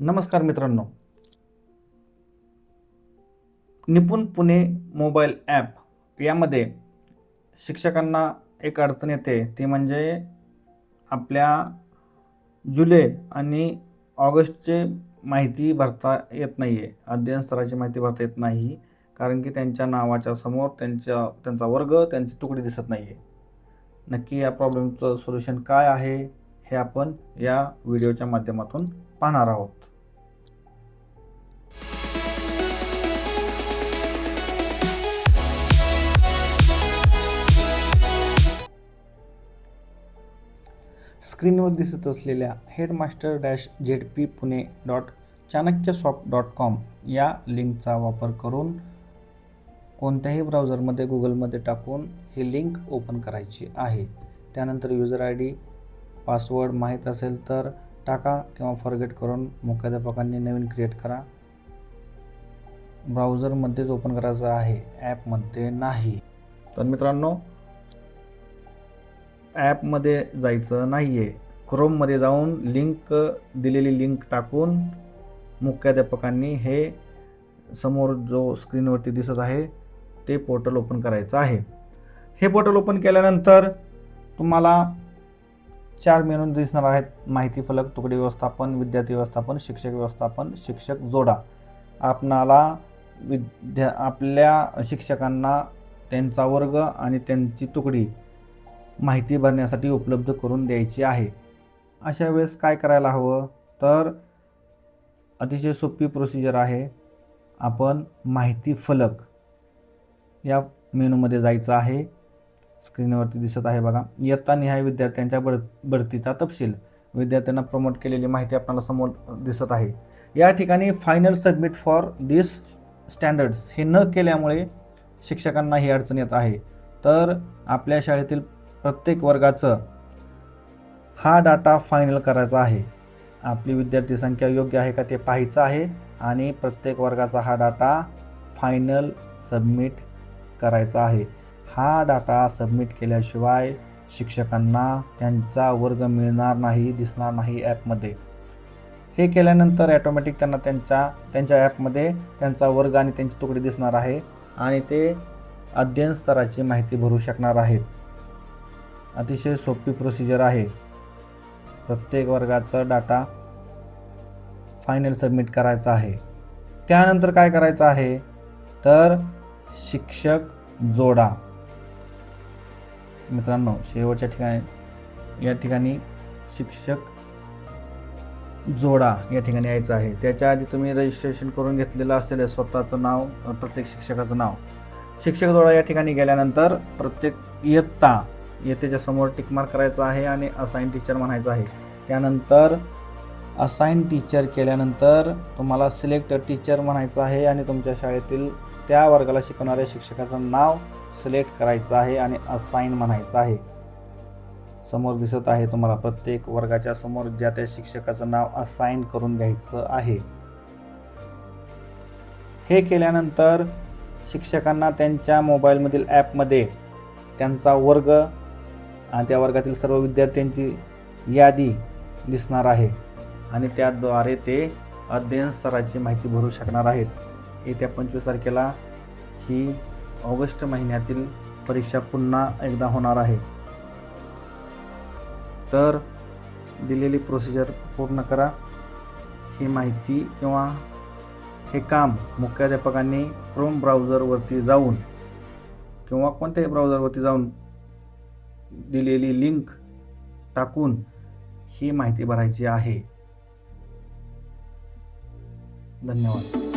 नमस्कार मित्रांनो. निपुण पुणे मोबाईल ॲप यामध्ये शिक्षकांना एक अडचण येते. ती म्हणजे आपल्या जुलै आणि ऑगस्टचे माहिती भरता येत नाही आहे अध्ययन स्तराची माहिती भरता येत नाही कारण की त्यांच्या नावाच्या समोर त्यांच्या त्यांचा वर्ग त्यांची तुकडी दिसत नाही आहे नक्की या प्रॉब्लेमचं सोल्युशन काय आहे हे आपण या व्हिडिओच्या माध्यमातून पाहणार आहोत. स्क्रीनवर दिसत असलेल्या headmaster dash Z P Pune dot Chanakya soft dot com या लिंकचा वापर करून कोणत्याही ब्राउझरमध्ये गुगलमध्ये टाकून ही लिंक ओपन करायची आहे. त्यानंतर युजर आय डी पासवर्ड माहीत असेल तर टाका किंवा फॉरगेट करून मुख्याध्यापकांनी नवीन क्रिएट करा. ब्राउझरमध्येच ओपन करायचं आहे ॲपमध्ये नाही. तर मित्रांनो ॲपमध्ये जायचं नाही आहे क्रोममध्ये जाऊन लिंक दिलेली लिंक टाकून मुख्याध्यापकांनी हे समोर जो स्क्रीनवरती दिसत आहे ते पोर्टल ओपन करायचं आहे. हे पोर्टल ओपन केल्यानंतर तुम्हाला चार मेनू दिसणार आहेत. माहिती फलक तुकडी व्यवस्थापन विद्यार्थी व्यवस्थापन शिक्षक व्यवस्थापन शिक्षक जोडा. आपणाला विद्या आपल्या शिक्षकांना त्यांचा वर्ग आणि त्यांची तुकडी माहिती भरण्यासाठी उपलब्ध करून द्यायची आहे. अशा वेळेस काय करायला हवं? तर अतिशय सोपी प्रोसिजर आहे. आपण माहिती फलक या मेनूमध्ये जायचं आहे. स्क्रीनवरती दिसत आहे बघा. इयत्ता निहाय विद्यार्थ्यांच्या बढ बढतीचा तपशील. विद्यार्थ्यांना प्रमोट केलेली माहिती आपल्याला समोर दिसत आहे. या ठिकाणी final submit for this standards हे न केल्यामुळे शिक्षकांना ही अडचण येत आहे. तर आपल्या शाळेतील प्रत्येक वर्गाचं हा डाटा फायनल करायचा आहे. आपली विद्यार्थी संख्या योग्य आहे का ते पाहायचं आहे आणि प्रत्येक वर्गाचा हा डाटा फायनल सबमिट करायचा आहे. हा डाटा सबमिट केल्याशिवाय शिक्षकांना त्यांचा वर्ग मिळणार नाही दिसणार नाही ॲपमध्ये हे केल्यानंतर ॲटोमॅटिक त्यांना त्यांच्या त्यांच्या ॲपमध्ये त्यांचा वर्ग आणि त्यांची तुकडे दिसणार आहे आणि ते अध्ययन स्तराची माहिती भरू शकणार आहेत. अतिशय सोपी प्रोसिजर आहे. प्रत्येक वर्गाचा डाटा फायनल सबमिट करायचा आहे. त्यानंतर काय करायचं आहे? तर शिक्षक जोडा. मित्रांनो शेवटच्या ठिकाणी या ठिकाणी शिक्षक जोडा या ठिकाणी यायचं आहे. त्याच्या आधी तुम्ही रजिस्ट्रेशन करून घेतलेलं असेल स्वतःचं नाव प्रत्येक शिक्षकाचं नाव. शिक्षक जोडा या ठिकाणी गेल्यानंतर प्रत्येक इयत्ता इयत्तेच्या समोर टिकमार्क करायचा आहे आणि असाईन टीचर म्हणायचं आहे. त्यानंतर असाईन टीचर केल्यानंतर तुम्हाला सिलेक्ट टीचर म्हणायचं आहे आणि तुमच्या शाळेतील त्या वर्गाला शिकवणाऱ्या शिक्षकाचं नाव सिलेक्ट करायचं आहे आणि असाईन म्हणायचं आहे. समोर दिसत आहे तुम्हाला प्रत्येक वर्गाच्या समोर ज्या त्या शिक्षकाचं नाव असाईन करून घ्यायचं आहे. हे केल्यानंतर शिक्षकांना त्यांच्या मोबाईलमधील ॲपमध्ये त्यांचा वर्ग आणि त्या वर्गातील सर्व विद्यार्थ्यांची यादी दिसणार आहे. आणि त्याद्वारे ते अध्ययन स्तराची माहिती भरू शकणार आहेत. येत्या पंचवीस तारखेला ही ऑगस्ट महिन्यातील परीक्षा पुन्हा एकदा होणार आहे. तर दिलेली प्रोसिजर पूर्ण करा. ही माहिती किंवा हे काम मुख्याध्यापकांनी क्रोम ब्राउझरवरती जाऊन किंवा कोणत्याही ब्राउझरवरती जाऊन दिलेली लिंक टाकून ही माहिती भरायची आहे. धन्यवाद.